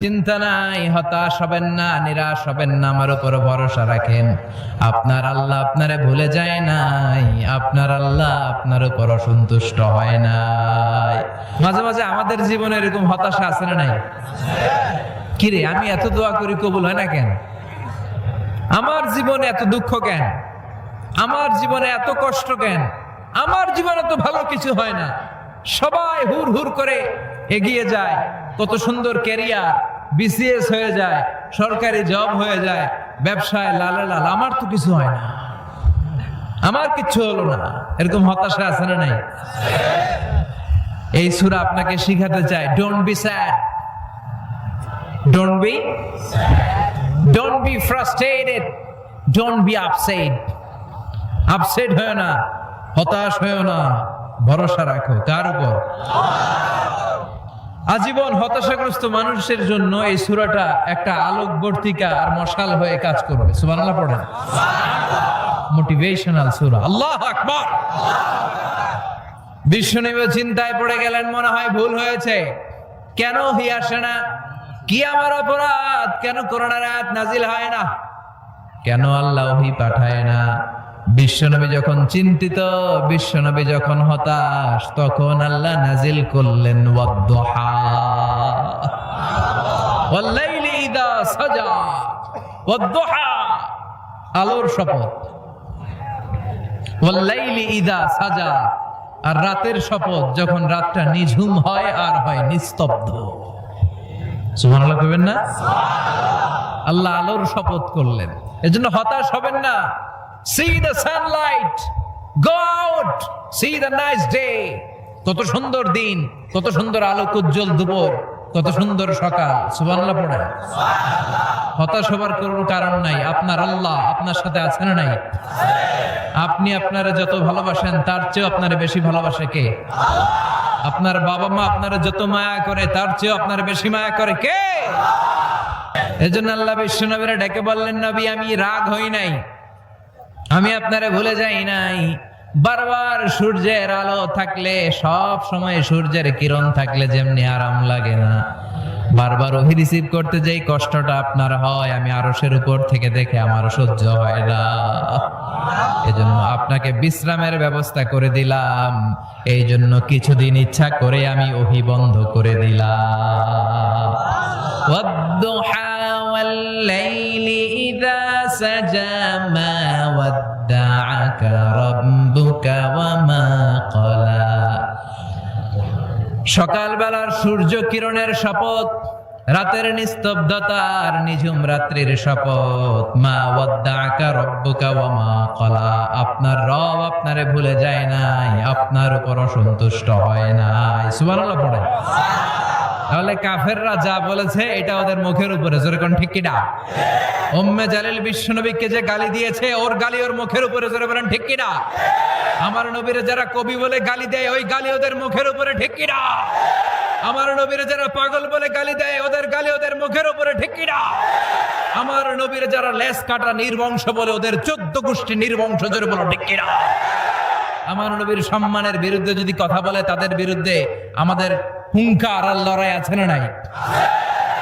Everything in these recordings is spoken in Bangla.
চিন্তা নাই, হতাশ হবেন না, নিরাশ হবেন না, আমার উপর ভরসা রাখেন। আপনার আল্লাহ আপনারে ভুলে যায় নাই, আপনার আল্লাহ আপনার উপর অসন্তুষ্ট হয় নাই। মাঝে মাঝে আমাদের জীবনে এরকম হতাশা আছে না নাই? কিরে আমি এত দোয়া করি কবুল হয় না কেন? আমার জীবনে এত দুঃখ কেন? আমার জীবনে এত কষ্ট কেন? আমার জীবনে তো ভালো কিছু হয় না। সবাই হুর হুর করে এগিয়ে যায়। কত সুন্দর ক্যারিয়ার বিসিএস হয়ে যায়, সরকারি জব হয়ে যায়, ব্যবসায় লালে লাল, আমার তো কিছু হয় না। আমার কিচ্ছু হলো না। এরকম হতাশা আছে না নাই? এই সুরা আপনাকে শিখাতে চায় don't be sad don't be don't be frustrated don't be upset upset হয় না, হতাশ হয় না। ভরসা রাখো। কার উপর? আজীবন হতাশাগ্রস্ত মানুষের জন্য এই সুরাটা একটা আলোকবর্তিকা আর মশাল হয়ে কাজ করবে। সুবহানাল্লাহ পড়েন। মোটিভেশনাল সুরা। আল্লাহ আকবার। বিশ্বনবী চিন্তায় পড়ে গেলেন, মনে হয় ভুল হয়েছে। কেন হি আসে না? কি আমার অপরাধ? কেন করোনার আয়াত নাজিল হয় না? কেন আল্লাহ পাঠায় না? বিশ্বনবী যখন চিন্তিত, বিশ্বনবী যখন হতাশ, তখন আল্লাহ নাজিল করলেন আলোর শপথ। ইদা সাজা। আর রাতের শপথ, যখন রাতটা নিঝুম হয় আর হয় নিস্তব্ধ। কইবেন না? আল্লাহ আলোর শপথ করলেন। এজন্য হতাশ হবেন না। See the sunlight go see the nice day কত সুন্দর দিন, কত সুন্দর আলোক উজ্জ্বল দুপুর, কত সুন্দর সকাল। সুবহানাল্লাহ পড়ে। হতাশ হবার কোনো কারণ নাই। আপনার আল্লাহ আপনার সাথে আছে না নাই? আপনি আপনারা যত ভালোবাসেন, তার চেয়ে আপনার বেশি ভালোবাসে কে? আপনার বাবা মা আপনারা যত মায়া করে, তার চেয়ে আপনার বেশি মায়া করে কে? এজন্য আল্লাহ বিশ্ব ডেকে বললেন, নবী, আমি রাগ হই নাই। আমি আপনারা ভুলে যাই নাই। বারবার সূর্যের আলো থাকলে, সব সময় সূর্যের কিরণ থাকলে যেমনি আরাম লাগে না। বারবার ওহি রিসিভ করতে যেই কষ্টটা আপনার হয়, আমি আরসের উপর থেকে দেখে আমার সহ্য হয় না। এজন্য আপনাকে বিশ্রামের ব্যবস্থা করে দিলাম। এই জন্য কিছুদিন ইচ্ছা করে আমি ওহি বন্ধ করে দিলাম। سجى ما ودعك ربك وما قلى সকালবেলার সূর্য কিরণের শপথ রাতের নিস্তব্ধতার নিঝুম রাত্রির শপথ মা ওয়াদ্দাকা রব্বুকা ওয়া মা কলা আপনার রব আপনারে ভুলে যায় নাই আপনার উপর অসন্তুষ্ট হয় নাই সুবহানাল্লাহ পড়ে তাহলে কাফেররা যা বলেছে, এটা ওদের মুখের উপরে। জোরে কোন ঠিক কিনা? উম্মে জালিল বিশ্বনবীকে যে গালি দিয়েছে, ওর গালি ওর মুখের উপরে, জোরে বলেন ঠিক কিনা? আমার নবীরে যারা কবি বলে গালি দেয়, ওই গালি ওদের মুখের উপরে, ঠিক কিনা? আমার নবীরে যারা পাগল বলে গালি দেয়, ওদের গালি ওদের মুখের উপরে, ঠিক কিনা? আমার নবীর যারা লেস কাটা নির্বংশ বলে, ওদের চোদ্দ গোষ্ঠী নির্বংশ, জোরে বলো ঠিক কিনা? আমার নবীর সম্মানের বিরুদ্ধে যদি কথা বলে, তাদের বিরুদ্ধে আমাদের হুঙ্কার আর লড়াই আছে না নাই?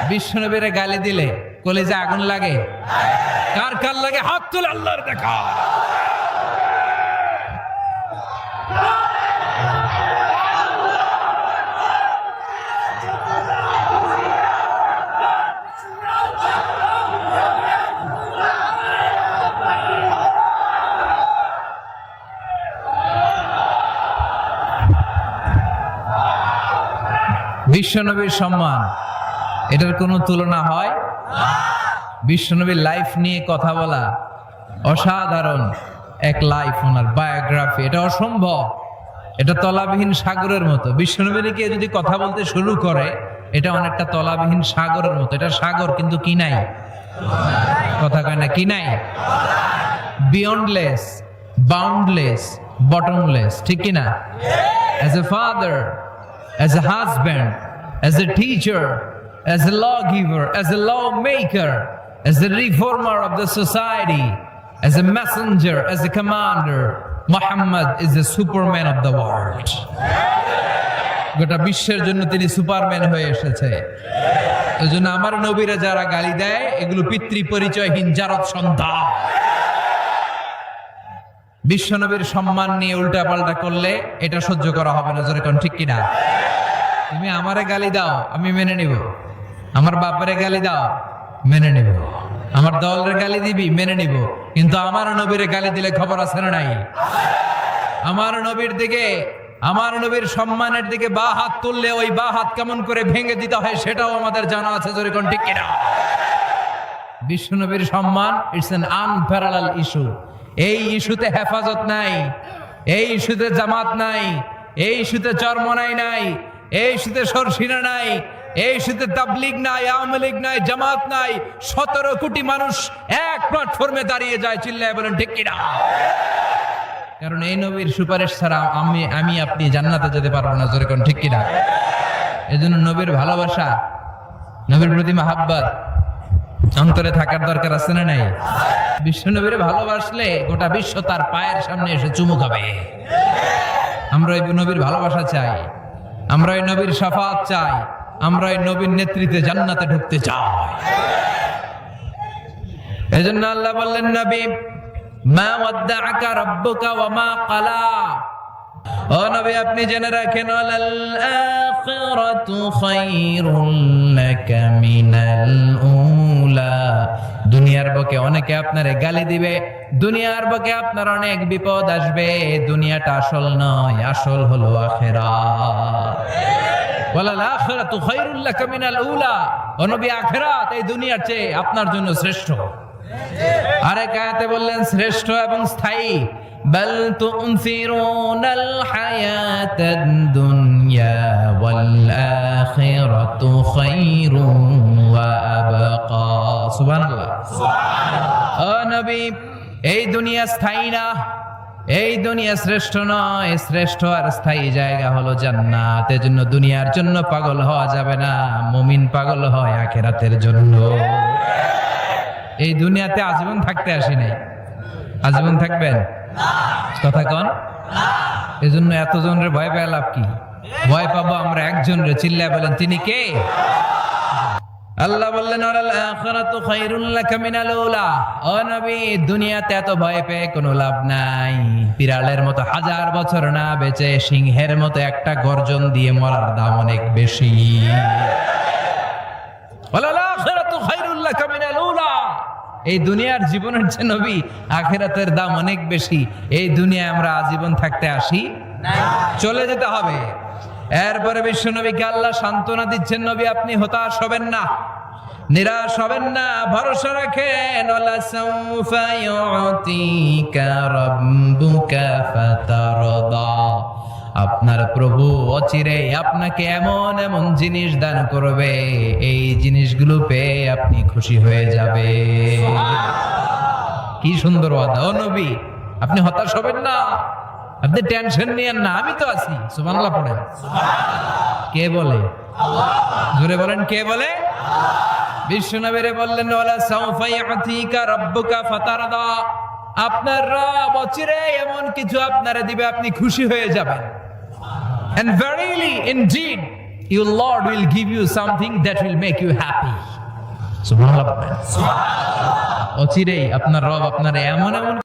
বিশ্ব নবীরে গালি দিলে কলেজে আগুন লাগে। কার কার লাগে? হাত তুলে আল্লাহর দেখা। বিশ্বনবীর সম্মান। এটার কোনো তুলনা হয়? বিশ্বনবীর লাইফ নিয়ে কথা বলা অসাধারণ এক লাইফ ওনার বায়োগ্রাফি এটা অসম্ভব। এটা তলাবিহীন সাগরের মতো। বিশ্বনবীকে যদি কথা বলতে শুরু করে এটা অনেকটা তলাবিহীন সাগরের মতো। এটা সাগর কিন্তু কি নাই? কথা কয় না কি নাই? বিয়ন্ডলেস বাউন্ডলেস বটমলেস ঠিক কি না? As a father as a husband, as a teacher, as a lawgiver, as a lawmaker, as a reformer of the society, as a messenger, as a commander. Muhammad is the superman of the world. গোটা বিশ্বের জন্য তিনি সুপারম্যান হয়ে এসেছে ওই জন্য আমার নবীরা যারা গালি দেয় এগুলো পিতৃ পরিচয়হীন জারত সন্তান বিশ্ব নবীর সম্মান নিয়ে উল্টা পাল্টা করলে এটা সহ্য করা হবে না যেরকম ঠিক কিনা তুমি আমারে গালি দাও, আমি মেনে নিব। আমার বাপারে গালি দাও, মেনে নিব। আমার দলের গালি দিবি, মেনে নিব। কিন্তু আমার নবীর গালি দিলে খবর আছে না নাই? আমার নবীর দিকে, আমার নবীর সম্মানের দিকে বা হাত তুললে ওই বা হাত কেমন করে ভেঙে দিতে হয় সেটাও আমাদের জানা আছে যেরকম ঠিক কিনা? বিশ্বনবীর সম্মান ইটস এন আনপ্যারালাল ইস্যু এই ইস্যুতে হেফাজত নাই, এই ইস্যুতে জামাত নাই, এই ইস্যুতে চরমনাই নাই এই শীতে সরসিনা নাই, এই শীতে তাবলিগ নাই, আওয়ামী লীগ নাই, জামাত নাই, সতেরো কোটি মানুষ এক প্ল্যাটফর্মে দাঁড়িয়ে যায় চিল্লায় বলেন, ঠিক কিনা? কারণ এই নবীর সুপারিশ ছাড়া আমি আমি আপনি জান্নাতে যেতে পারব না যেরকম ঠিক কিনা? এই জন্য নবীর ভালোবাসা, নবীর প্রতি মাহাব্বাত, অন্তরে থাকার দরকার আছে না নাই? বিশ্ব নবীরে ভালোবাসলে গোটা বিশ্ব তার পায়ের সামনে এসে চুমু খাবে। আমরা ওই নবীর ভালোবাসা চাই। আমরা ওই নবীর সাফাত চাই আমরা ওই নবীর নেতৃত্বে জান্নাতে ঢুকতে চাই। এজন্য আল্লাহ বললেন, নবী, মা ওয়াদ্দাআকা রাব্বুকা ওয়া মা ক্বালা। ও নবী, আপনি জেনে রাখেন ওয়ালাল আখিরাতু খায়রুন লাকা মিনাল উলা দুনিয়ার বুকে অনেকে আপনারে গালি দিবে দুনিয়ার বুকে আপনার অনেক বিপদ আসবে দুনিয়াটা আসল নয় আসল হলো আখিরাত ওয়ালাল আখিরাতু খায়রুল লাকা মিনাল উলা ও নবী আখিরাত এই দুনিয়ার চেয়ে আপনার জন্য শ্রেষ্ঠ আরেক আয়াতে বললেন শ্রেষ্ঠ এবং স্থায়ী بل تؤثرون الحياة الدنيا والآخرة خير وأبقى সুবান নবী, এই দুনিয়া স্থায়ী না? এই দুনিয়া শ্রেষ্ঠ নয়। শ্রেষ্ঠ আর স্থায়ী জায়গা হলো জান্নাত। এজন্য দুনিয়ার জন্য পাগল হওয়া যাবে না। মমিন পাগল হয় আখেরাতের জন্য। এই দুনিয়াতে আজীবন থাকতে আসি নাই। আজীবন থাকবেন? কথা কন। এজন্য এতজনের ভয় পেয়ে লাভ কি? ভয় পাবো আমরা একজন রে চিল্লা বলেন, তিনি কে? আল্লাহ বললেন ওয়ালাল আখিরাতু খায়রুল লাকা মিনাল উলা। ও নবী দুনিয়াতে এত ভয় পেয়ে কোনো লাভ নাই। বিড়ালের মতো হাজার বছর না বেঁচে সিংহের মতো একটা গর্জন দিয়ে মরার দাম অনেক বেশি। আখিরাতু খায়রুল লাকা মিনাল উলা। এই দুনিয়ার জীবনের যে নবী আখেরাতের দাম অনেক বেশি। এই দুনিয়ায় আমরা আজীবন থাকতে আসি? চলে যেতে হবে। এরপরে বিশ্ব নবীকে আল্লাহ সান্ত্বনা দিচ্ছেন নবী আপনি হতাশ হবেন না নিরাশ হবেন না ভরসা রাখেন। আপনার প্রভু অচিরে আপনাকে এমন এমন জিনিস দান করবে এই জিনিসগুলো পেয়ে আপনি খুশি হয়ে যাবে। কি সুন্দর ওয়াদা। ও নবী আপনি হতাশ হবেন না। আপনি টেনশন নিয়েন না আমি তো আছি। সুবহানাল্লাহ পড়েন। কে বলে? জোরে বলেন কে বলে? বিশ্বনবীরে বললেন ওয়ালা সাউফা ইয়াতিকা রাব্বুকা ফাতারদা। আপনার রব অচিরে এমন কিছু আপনারে দিবে আপনি খুশি হয়ে যাবেন। And verily, indeed, your Lord will give you something that will make you happy. সুবহানাল্লাহ অচিরেই আপনার রব আপনার এমন এমন